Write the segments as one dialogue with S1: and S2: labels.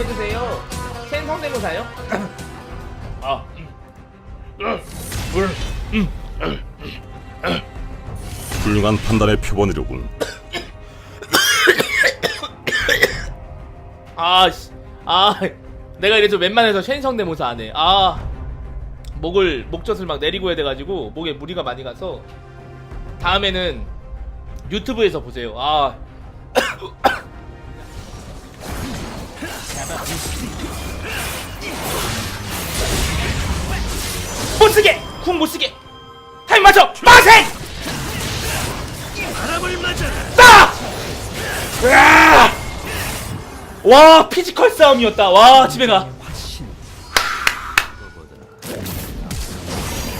S1: 보여주세요. 챈 성대모사요? 아,
S2: 훌륭한 판단의 표본이로군.
S1: 아, 씨. 아, 내가 이래서 웬만해서 쉔 성대모사 안 해. 아, 목을 목젖을 막 내리고 해야 돼가지고 목에 무리가 많이 가서 다음에는 유튜브에서 보세요. 아. 못 쓰게! 쿵못 쓰게! 타임 맞춰! 마생! 따! 으아! 와 피지컬 싸움이었다 와 집에 가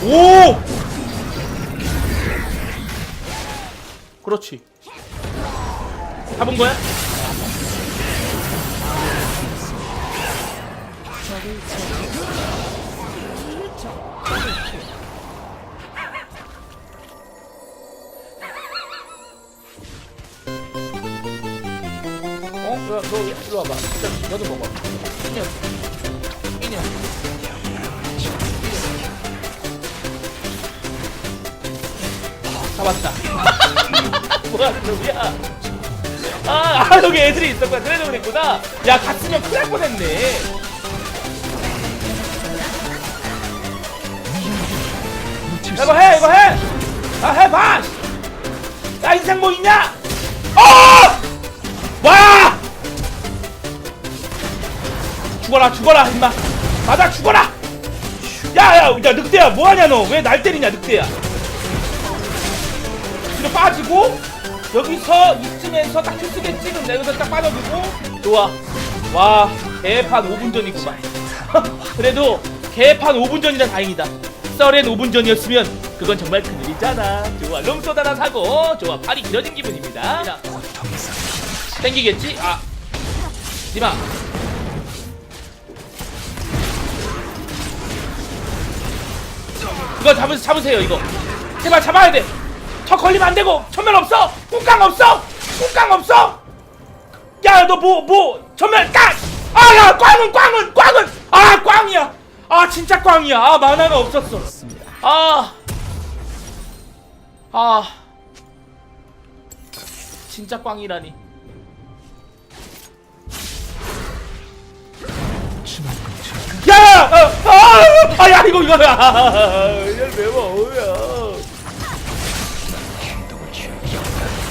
S1: 오! 그렇지 잡은 거야? 어? 야, 너 일로 와봐. 자, 너도 먹어. 인연. 인연. 잡았다. 뭐야, 누구야? 아, 아, 여기 애들이 있었구나. 그래서 그랬구나. 야, 갔으면 큰일 날 뻔했네. 야, 이거 해, 이거 해! 아, 해봐! 야, 인생 뭐 있냐? 어! 와! 죽어라 죽어라 임마 맞아 죽어라 야야 야, 늑대야 뭐하냐 너 왜 날 때리냐 늑대야 뒤로 빠지고 여기서 이쯤에서 딱 그럼 내가 여기서 딱 빠져주고 좋아 와 개판 5분 전이구만 그래도 개판 5분 전이라 다행이다 썰엔 5분 전이었으면 그건 정말 큰일이잖아. 좋아 롱소다나 사고. 좋아 팔이 길어진 기분입니다. 자, 땡기겠지? 아 니마. 이거 잡으, 잡으세요 이거. 제발 잡아야 돼저 걸리면 안 되고. 전면 없어. 꾹깡 없어. 꾹깡 없어. 야너뭐뭐 전면 깡 아야 꽝은 꽝은 꽝은! 아 꽝이야 아 진짜 꽝이야 아 만화가 없었어 아 아, 진짜 꽝이라니. 야! 어, 아! 아, 야, 이거, 이거, 아, 이걸 왜 먹어요?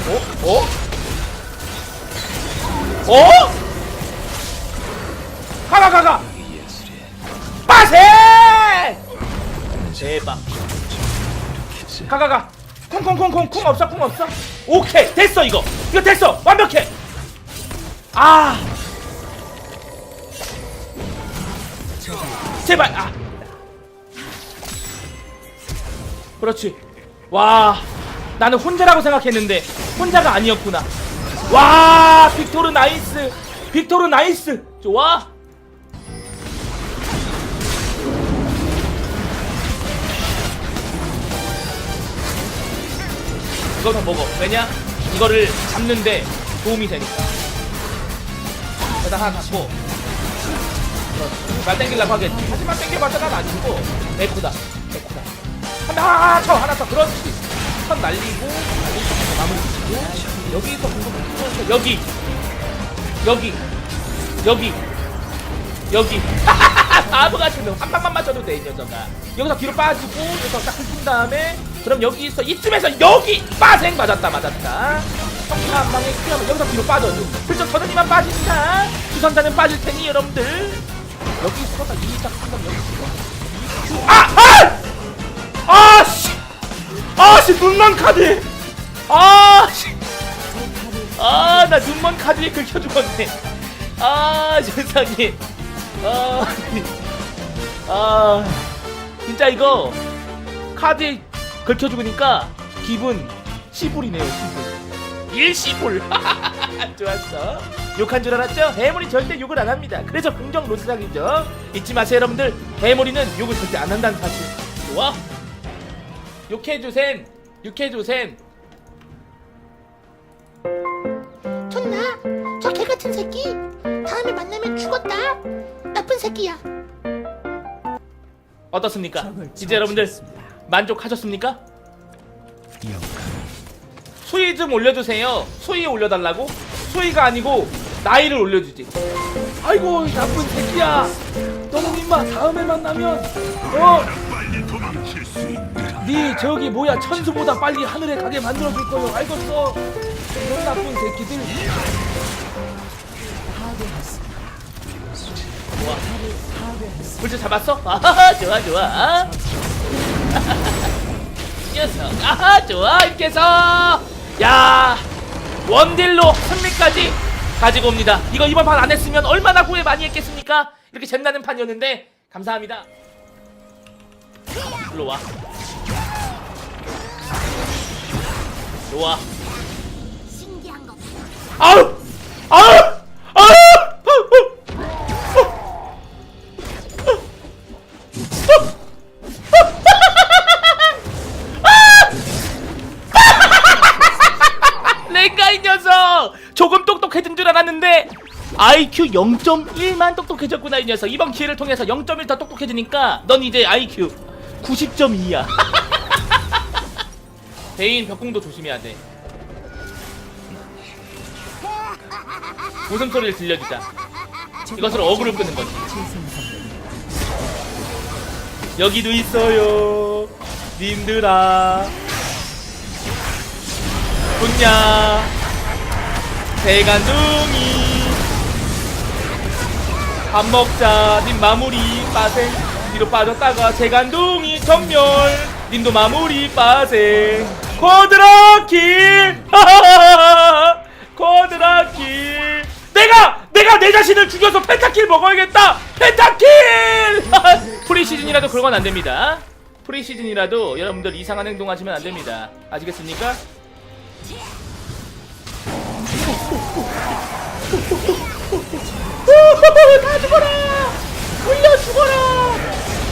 S1: 어? 어? 어? 가가, 가가! 빠세! 대박. 가가가! 쿵쿵쿵쿵 쿵 없어, 쿵 없어? 오케이, 됐어, 이거! 이거 됐어! 완벽해! 아! 제발 아 그렇지 와 나는 혼자라고 생각했는데 혼자가 아니었구나 와 빅토르 나이스 빅토르 나이스 좋아 이거 더 먹어. 왜냐? 이거를 잡는데 도움이 되니까. 일단 하나 잡고. 날 땡기려고 하겠지. 하지만 땡겨봤자 난 아니고. 에코다. 에코다. 하나 하나 쳐. 하나 쳐 그렇지. 선 날리고 마무리 짓고. 여기서 공격 여기. 여기. 여기. 여기. 바보 같은 놈한 방만 맞춰도 돼 이 녀석아. 여기서 뒤로 빠지고 여기서 딱 훑은 다음에 그럼 여기서 이쯤에서 여기 빠생 맞았다 맞았다. 성타 한 방에 피하면 여기서 뒤로 빠져줘. 불쩍 저는이만 빠진다. 주선자는 빠질 테니 여러분들. 여기 있어가 이딱 한번 여기 있어. 아! 아! 아씨! 아씨 눈만 카드! 아씨! 아 나 눈만 카드에 긁혀 죽었네. 아 세상에. 아, 아 진짜 이거 카드 죽으니까 기분 시불이네요 시불. 일시불. 좋았어. 욕한 줄 알았죠? 해머리 절대 욕을 안 합니다. 그래서 긍정 로스상이죠. 잊지 마세요, 여러분들. 해머리는 욕을 절대 안 한다는 사실. 좋아? 욕해주셈. 욕해주셈.
S3: 존나 저 개 같은 새끼 다음에 만나면 넌 죽었다. 나쁜 새끼야.
S1: 어떻습니까? 이제 여러분들 만족하셨습니까? 수위 좀 올려주세요. 수위 올려달라고? 수위가 아니고 나이를 올려주지. 아이고 이 나쁜 새끼야. 너는 임마 다음에 만나면 어? 네 저기 뭐야 천수보다 빨리 하늘에 가게 만들어줄 거요. 알겠어? 이런 나쁜 새끼들. 좋아. 불치 잡았어? 아하 좋아 좋아. 이 녀석 아하 좋아 이 녀석 야 원딜로 승리까지 가지고 옵니다. 이거 이번 판 안 했으면 얼마나 후회 많이 했겠습니까? 이렇게 잼나는 판이었는데 감사합니다. 일로 와. 일로 와.
S3: 신기한 거.
S1: 아우 아우 똑똑해진 줄 알았는데 IQ 0.1만 똑똑해졌구나 이 녀석. 이번 기회를 통해서 0.1 더 똑똑해지니까 넌 이제 IQ 90.2야. 대인 벽궁도 조심해야 돼. 웃음소리를 들려주자. 이것으로 어그를 끄는 거지. 여기도 있어요 님들아. 분야 대간둥이. 밥 먹자. 님 마무리. 빠세. 뒤로 빠졌다가 대간둥이 전멸. 님도 마무리. 빠세. 코드라킬. 코드라킬. 내가 내가 내 자신을 죽여서 펜타킬 먹어야겠다. 펜타킬! 프리시즌이라도 그런 건 안 됩니다. 프리시즌이라도 여러분들 이상한 행동하시면 안 됩니다. 아시겠습니까? 다 죽어라! 울려 죽어라!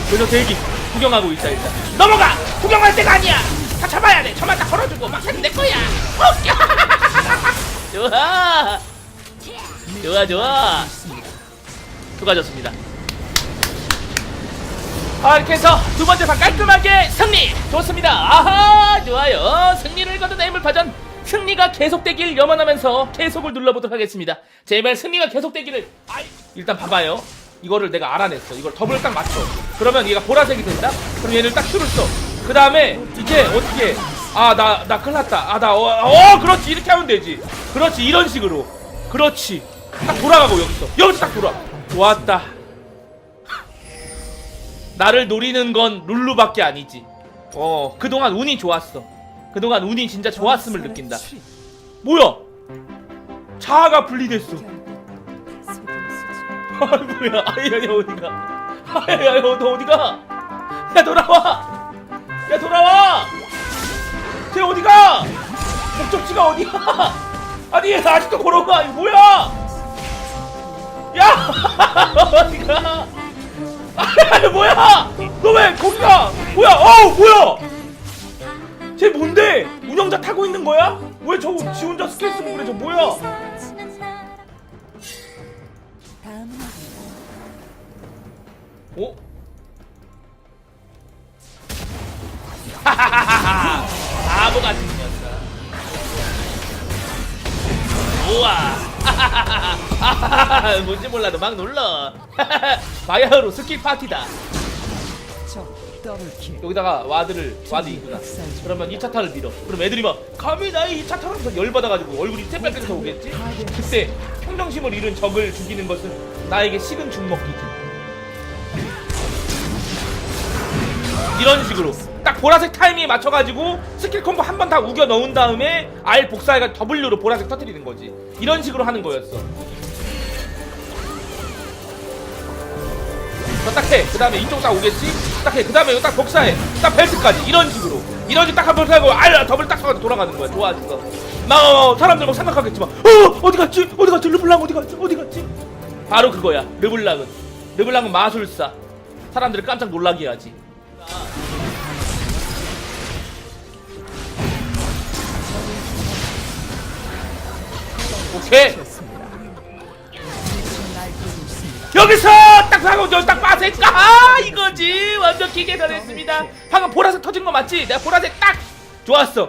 S1: 그래서 대기 구경하고 있다 일단 넘어가! 구경할 때가 아니야! 다 잡아야 돼! 저만 딱 걸어주고 막사는 내 거야! 어! 좋아! 좋아 좋아! 수고하셨습니다 아 이렇게 해서 두 번째 판 깔끔하게 승리! 좋습니다 아하 좋아요 승리를 거둔 애물파전 승리가 계속되길 염원하면서 계속을 눌러보도록 하겠습니다. 제발 승리가 계속되기를. 아이, 일단 봐봐요. 이거를 내가 알아냈어. 이걸 더블 딱 맞춰. 그러면 얘가 보라색이 된다? 그럼 얘를 딱 큐를 써 그 다음에 이제 어떻게 아 나나 큰일 났다. 아나 어, 어 그렇지. 이렇게 하면 되지. 그렇지. 이런 식으로. 그렇지. 딱 돌아가고 여기서. 여기서 딱 돌아. 좋았다. 나를 노리는 건 룰루밖에 아니지. 어, 그동안 운이 좋았어. 그동안 운이 진짜 좋았음을 느낀다. 뭐야? 자아가 분리됐어. 아, 뭐야? 아야, 야, 어디가? 아야, 야, 너 어디가? 야, 돌아와! 야, 돌아와! 쟤 어디가? 목적지가 어디야? 아니, 얘 아직도 걸어가. 이거 뭐야? 야! 어디가? 아니 뭐야? 너 왜 거기가? 뭐야? 어우 뭐야? 쟤 뭔데? 운영자 타고 있는 거야? 왜 저 지 혼자 스킬 쓰고 그래? 저 뭐야? 어? 바보 같은 녀석 우와 뭔지 몰라도 막 눌러 바야흐로 스킬 파티다 여기다가 와드를 와드 이구나. 그러면 2차 타를 밀어. 그럼 애들이 막 감히 나의 2차 타면서 열받아가지고 얼굴이 새빨개져서 오겠지? 그때 평정심을 잃은 적을 죽이는 것은 나에게 식은 죽 먹기지. 이런 식으로 딱 보라색 타이밍에 맞춰가지고 스킬 콤보 한 번 다 우겨 넣은 다음에 R 복사해가 W로 보라색 터트리는 거지. 이런 식으로 하는 거였어. 딱 해. 그 다음에 이쪽 딱 오겠지 딱 해. 그 다음에 이거 딱 복사해. 딱 벨트까지. 이런 식으로. 이런 식딱 한번 하고 알 더블 딱 써가지고 돌아가는 거야. 좋아졌어 막 어, 사람들 막 생각하겠지만 어 어디 갔지? 어디 갔지? 르블랑 어디 갔지? 어디 갔지? 바로 그거야. 르블랑은. 르블랑은 마술사. 사람들을 깜짝 놀라게 하지. 오케이. 여기서 딱 방금 저딱 빠질까? 아, 이거지. 완전 기계 변했습니다. 방금 보라색 터진 거 맞지? 내가 보라색 딱 좋았어.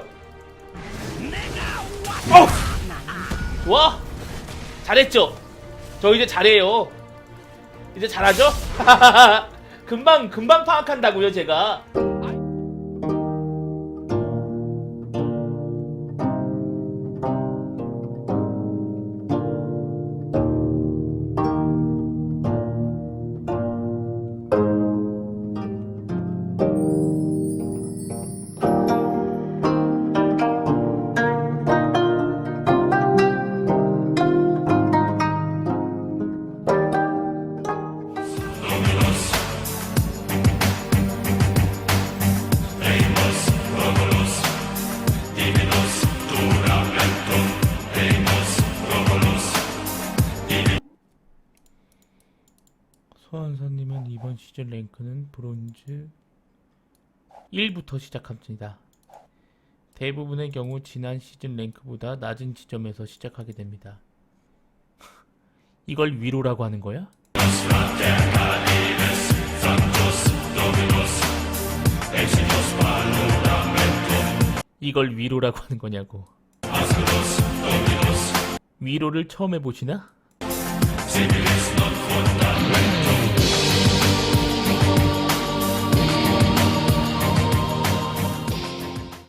S1: 어! 좋아. 잘했죠? 저 이제 잘해요. 이제 잘하죠? 금방 금방 파악한다고요 제가 시즌 랭크는 브론즈 1부터 시작합니다. 대부분의 경우 지난 시즌 랭크보다 낮은 지점에서 시작하게 됩니다. 이걸 위로라고 하는 거야? 이걸 위로라고 하는 거냐고. 위로를 처음 해보시나?